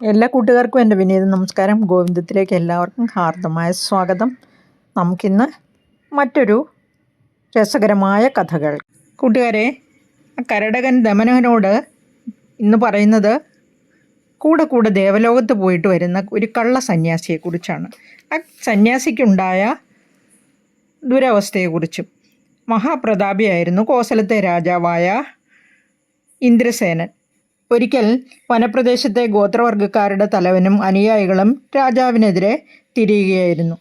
എല്ലാ കൂട്ടുകാർക്കും എന്റെ വിനീത നമസ്കാരം. ഗോവിന്ദത്തിലേക്ക് എല്ലാവർക്കും ഹാർദമായ സ്വാഗതം. നമുക്കിന്ന് മറ്റൊരു രസകരമായ കഥകൾ. കൂട്ടുകാരെ കരടകൻ ദമനകനോട് ഇന്ന് പറയുന്നത് കൂടെ കൂടെ ദേവലോകത്ത് പോയിട്ട് വരുന്ന ഒരു കള്ള സന്യാസിയെക്കുറിച്ചാണ്. ആ സന്യാസിക്കുണ്ടായ ദുരവസ്ഥയെക്കുറിച്ചും മഹാപ്രതാപിയായിരുന്നു കോസലത്തെ രാജാവായ ഇന്ദ്രസേനൻ. ഒരിക്കൽ വനപ്രദേശത്തെ ഗോത്രവർഗക്കാരുടെ തലവനും അനുയായികളും രാജാവിനെതിരെ തിരിയുകയായിരുന്നു.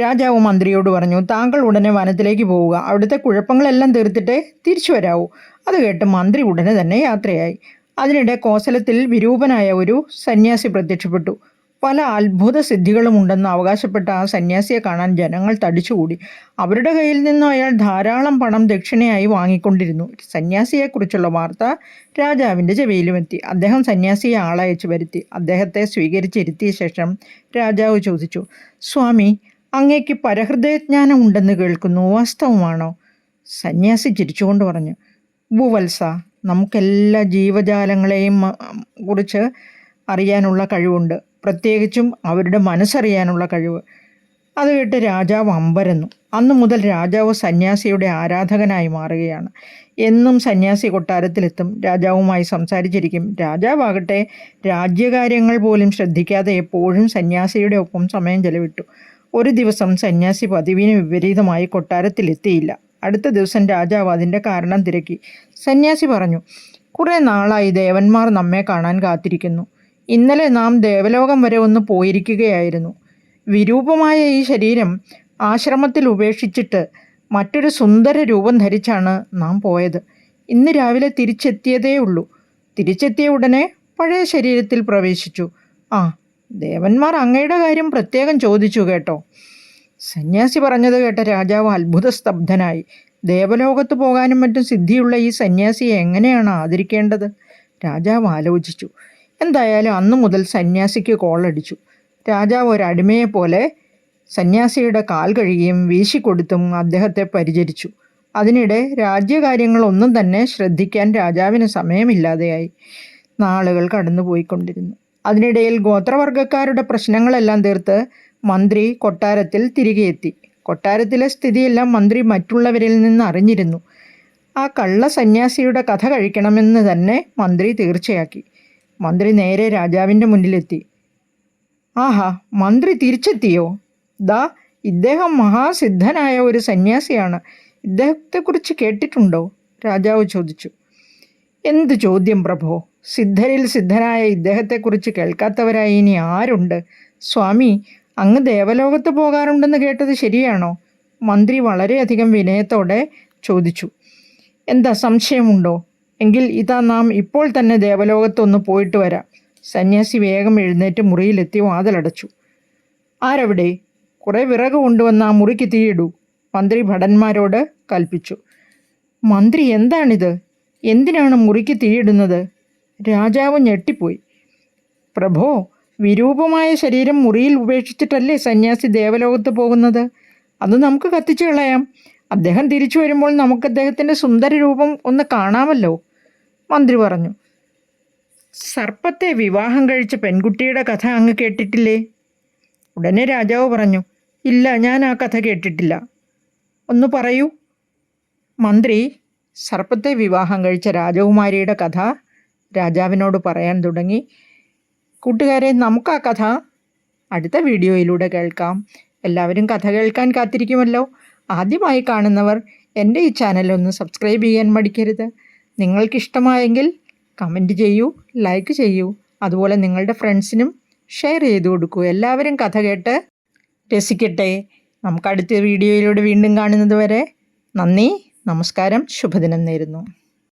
രാജാവ് മന്ത്രിയോട് പറഞ്ഞു താങ്കൾ ഉടനെ വനത്തിലേക്ക് പോവുക. അവിടുത്തെ കുഴപ്പങ്ങളെല്ലാം തീർത്തിട്ടേ തിരിച്ചു വരാവൂ. അത് കേട്ട് മന്ത്രി ഉടനെ തന്നെ യാത്രയായി. അതിനിടെ കോസലത്തിൽ വിരൂപനായ ഒരു സന്യാസി പ്രത്യക്ഷപ്പെട്ടു. പല അത്ഭുത സിദ്ധികളും ഉണ്ടെന്ന് അവകാശപ്പെട്ട ആ സന്യാസിയെ കാണാൻ ജനങ്ങൾ തടിച്ചുകൂടി. അവരുടെ കയ്യിൽ നിന്നും അയാൾ ധാരാളം പണം ദക്ഷിണയായി വാങ്ങിക്കൊണ്ടിരുന്നു. സന്യാസിയെക്കുറിച്ചുള്ള വാർത്ത രാജാവിന്റെ ചെവിയിലുമെത്തി. അദ്ദേഹം സന്യാസിയെ ആളയച്ചു വരുത്തി. അദ്ദേഹത്തെ സ്വീകരിച്ചിരുത്തിയ ശേഷം രാജാവ് ചോദിച്ചു സ്വാമി അങ്ങേക്ക് പരഹൃദയജ്ഞാനം ഉണ്ടെന്ന് കേൾക്കുന്നു. വാസ്തവമാണോ? സന്യാസി ചിരിച്ചുകൊണ്ട് പറഞ്ഞു ഭൂവത്സ നമുക്കെല്ലാ ജീവജാലങ്ങളെയും കുറിച്ച് അറിയാനുള്ള കഴിവുണ്ട്. പ്രത്യേകിച്ചും അവരുടെ മനസ്സറിയാനുള്ള കഴിവ്. അത് കേട്ട് രാജാവ് അമ്പരന്നു. അന്നു മുതൽ രാജാവ് സന്യാസിയുടെ ആരാധകനായി മാറുകയാണ്. എന്നും സന്യാസി കൊട്ടാരത്തിലെത്തും. രാജാവുമായി സംസാരിച്ചിരിക്കും. രാജാവാകട്ടെ രാജ്യകാര്യങ്ങൾ പോലും ശ്രദ്ധിക്കാതെ എപ്പോഴും സന്യാസിയുടെ ഒപ്പം സമയം ചെലവിട്ടു. ഒരു ദിവസം സന്യാസി പതിവിന് വിപരീതമായി കൊട്ടാരത്തിലെത്തിയില്ല. അടുത്ത ദിവസം രാജാവ് അതിന്റെ കാരണം തിരക്കി. സന്യാസി പറഞ്ഞു കുറേ നാളായി ദേവന്മാർ നമ്മെ കാണാൻ കാത്തിരിക്കുന്നു. ഇന്നലെ നാം ദേവലോകം വരെ ഒന്ന് പോയിരിക്കുകയായിരുന്നു. വിരൂപമായ ഈ ശരീരം ആശ്രമത്തിൽ ഉപേക്ഷിച്ചിട്ട് മറ്റൊരു സുന്ദര രൂപം ധരിച്ചാണ് നാം പോയത്. ഇന്ന് രാവിലെ തിരിച്ചെത്തിയതേ ഉള്ളൂ. തിരിച്ചെത്തിയ ഉടനെ പഴയ ശരീരത്തിൽ പ്രവേശിച്ചു. ആ ദേവന്മാർ അങ്ങയുടെ കാര്യം പ്രത്യേകം ചോദിച്ചു കേട്ടോ. സന്യാസി പറഞ്ഞത് കേട്ട രാജാവ് അത്ഭുത സ്തബ്ധനായി ദേവലോകത്ത് പോകാനും മറ്റും സിദ്ധിയുള്ള ഈ സന്യാസിയെ എങ്ങനെയാണ് ആദരിക്കേണ്ടത്? രാജാവ് ആലോചിച്ചു. എന്തായാലും അന്നു മുതൽ സന്യാസിക്ക് കോളടിച്ചു. രാജാവ് ഒരു അടിമയെ പോലെ സന്യാസിയുടെ കാൽ കഴുകിയും വീശിക്കൊടുത്തും അദ്ദേഹത്തെ പരിചരിച്ചു. അതിനിടെ രാജ്യകാര്യങ്ങളൊന്നും തന്നെ ശ്രദ്ധിക്കാൻ രാജാവിന് സമയമില്ലാതെയായി. നാളുകൾ കടന്നുപോയിക്കൊണ്ടിരുന്നു. അതിനിടയിൽ ഗോത്രവർഗക്കാരുടെ പ്രശ്നങ്ങളെല്ലാം തീർത്ത് മന്ത്രി കൊട്ടാരത്തിൽ തിരികെ എത്തി. കൊട്ടാരത്തിലെ സ്ഥിതിയെല്ലാം മന്ത്രി മറ്റുള്ളവരിൽ നിന്ന് അറിഞ്ഞിരുന്നു. ആ കള്ള സന്യാസിയുടെ കഥ കഴിക്കണമെന്ന് തന്നെ മന്ത്രി തീർച്ചയാക്കി. മന്ത്രി നേരെ രാജാവിന്റെ മുന്നിലെത്തി. ആഹാ മന്ത്രി തിരിച്ചെത്തിയോ? ദാ ഇദ്ദേഹം മഹാസിദ്ധനായ ഒരു സന്യാസിയാണ്. ഇദ്ദേഹത്തെക്കുറിച്ച് കേട്ടിട്ടുണ്ടോ? രാജാവ് ചോദിച്ചു. എന്ത് ചോദ്യം പ്രഭോ? സിദ്ധരിൽ സിദ്ധനായ ഇദ്ദേഹത്തെക്കുറിച്ച് കേൾക്കാത്തവരായി ഇനി ആരുണ്ട്? സ്വാമി അങ്ങ് ദേവലോകത്ത് പോകാറുണ്ടെന്ന് കേട്ടത് ശരിയാണോ? മന്ത്രി വളരെയധികം വിനയത്തോടെ ചോദിച്ചു. എന്താ സംശയമുണ്ടോ? എങ്കിൽ ഇതാ നാം ഇപ്പോൾ തന്നെ ദേവലോകത്തൊന്ന് പോയിട്ട് വരാം. സന്യാസി വേഗം എഴുന്നേറ്റ് മുറിയിലെത്തി വാതിലടച്ചു. ആരവിടെ? കുറേ വിറക് കൊണ്ടുവന്ന് ആ മുറിക്ക് തീയിടൂ മന്ത്രി ഭടന്മാരോട് കൽപ്പിച്ചു. മന്ത്രി എന്താണിത്? എന്തിനാണ് മുറിക്ക് തീയിടുന്നത്? രാജാവ് ഞെട്ടിപ്പോയി. പ്രഭോ വിരൂപമായ ശരീരം മുറിയിൽ ഉപേക്ഷിച്ചിട്ടല്ലേ സന്യാസി ദേവലോകത്ത് പോകുന്നത്? അത് നമുക്ക് കത്തിച്ചു കളയാം. അദ്ദേഹം തിരിച്ചു വരുമ്പോൾ നമുക്ക് അദ്ദേഹത്തിന്റെ സുന്ദര രൂപം ഒന്ന് കാണാമല്ലോ മന്ത്രി പറഞ്ഞു. സർപ്പത്തെ വിവാഹം കഴിച്ച പെൺകുട്ടിയുടെ കഥ അങ്ങ് കേട്ടിട്ടില്ലേ? ഉടനെ രാജാവ് പറഞ്ഞു ഇല്ല ഞാൻ ആ കഥ കേട്ടിട്ടില്ല. ഒന്ന് പറയൂ. മന്ത്രി സർപ്പത്തെ വിവാഹം കഴിച്ച രാജകുമാരിയുടെ കഥ രാജാവിനോട് പറയാൻ തുടങ്ങി. കൂട്ടുകാരെ നമുക്ക് ആ കഥ അടുത്ത വീഡിയോയിലൂടെ കേൾക്കാം. എല്ലാവരും കഥ കേൾക്കാൻ കാത്തിരിക്കുമല്ലോ. ആദ്യമായി കാണുന്നവർ എന്റെ ഈ ചാനലൊന്ന് സബ്സ്ക്രൈബ് ചെയ്യാൻ മടിക്കരുത്. നിങ്ങൾക്കിഷ്ടമായെങ്കിൽ കമന്റ് ചെയ്യൂ ലൈക്ക് ചെയ്യൂ. അതുപോലെ നിങ്ങളുടെ ഫ്രണ്ട്സിനും ഷെയർ ചെയ്തു കൊടുക്കൂ. എല്ലാവരും കഥ കേട്ട് രസിക്കട്ടെ. നമുക്ക് അടുത്ത വീഡിയോയിലൂടെ വീണ്ടും കാണുന്നത് വരെ നന്ദി നമസ്കാരം ശുഭദിനം നേരുന്നു.